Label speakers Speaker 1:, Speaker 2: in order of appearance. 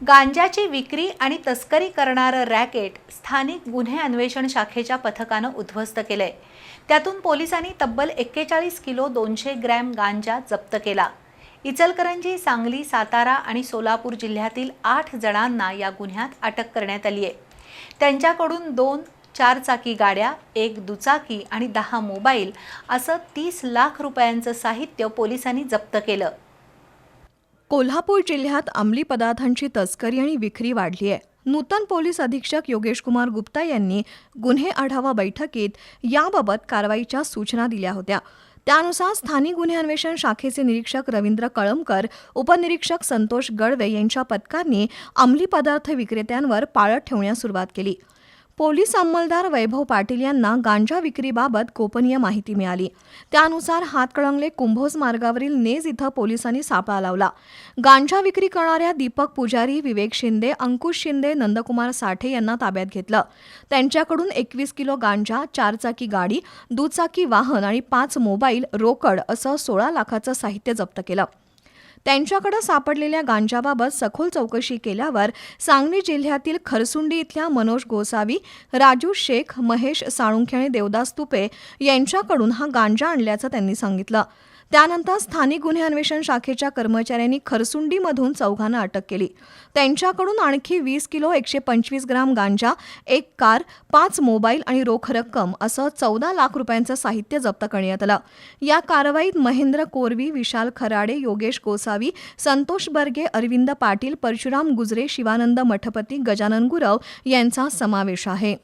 Speaker 1: गांजाची विक्री आणि तस्करी करणारं रॅकेट स्थानिक गुन्हे अन्वेषण शाखेच्या पथकानं उद्ध्वस्त केलंय. त्यातून पोलिसांनी तब्बल एक्केचाळीस किलो दोनशे ग्रॅम गांजा जप्त केला. इचलकरंजी सांगली सातारा आणि सोलापूर जिल्ह्यातील आठ जणांना या गुन्ह्यात अटक करण्यात आली आहे त्यांच्याकडून दोन चारचाकी गाड्या एक दुचाकी आणि दहा मोबाईल असं तीस लाख रुपयांचं साहित्य पोलिसांनी जप्त केलं.
Speaker 2: कोल्हापूर जिल्ह्यात अंमली पदार्थांची तस्करी आणि विक्री वाढली आहे. नूतन पोलीस अधीक्षक योगेश कुमार गुप्ता यांनी गुन्हे आढावा बैठकीत याबाबत कारवाईच्या सूचना दिल्या होत्या. त्यानुसार स्थानिक गुन्हे अन्वेषण शाखेचे निरीक्षक रवींद्र कळमकर उपनिरीक्षक संतोष गडवे यांच्या पथकांनी अंमली पदार्थ विक्रेत्यांवर पाळत ठेवण्यास सुरुवात केली. पोलीस अंमलदार वैभव पाटील यांना गांजा विक्रीबाबत गोपनीय माहिती मिळाली. त्यानुसार हातकळंगले कुंभोज मार्गावरील नेज इथं पोलिसांनी सापळा लावला. गांजा विक्री करणाऱ्या दीपक पुजारी विवेक शिंदे अंकुश शिंदे नंदकुमार साठे यांना ताब्यात घेतलं. त्यांच्याकडून एकवीस किलो गांजा चारचाकी गाडी दुचाकी वाहन आणि पाच मोबाईल रोकड असं सोळा लाखाचं साहित्य जप्त केलं. त्यांच्याकडे सापडलेल्या गांजाबाबत सखोल चौकशी केल्यावर सांगली जिल्ह्यातील खरसुंडी इथल्या मनोज गोसावी राजू शेख महेश साळुंखे आणि देवदास तुपे यांच्याकडून हा गांजा आणल्याचं त्यांनी सांगितलं. त्यानंतर स्थानिक गुन्हे अन्वेषण शाखेच्या कर्मचाऱ्यांनी खरसुंडीमधून चौघांना अटक केली. त्यांच्याकडून आणखी वीस किलो एकशे पंचवीस ग्राम गांजा एक कार पाच मोबाईल आणि रोख रक्कम असं चौदा लाख रुपयांचं साहित्य जप्त करण्यात आलं. या कारवाईत महेंद्र कोरवी विशाल खराडे योगेश गोसावी संतोष बर्गे अरविंद पाटील परशुराम गुजरे शिवानंद मठपती गजानन गुरव यांचा समावेश आहे.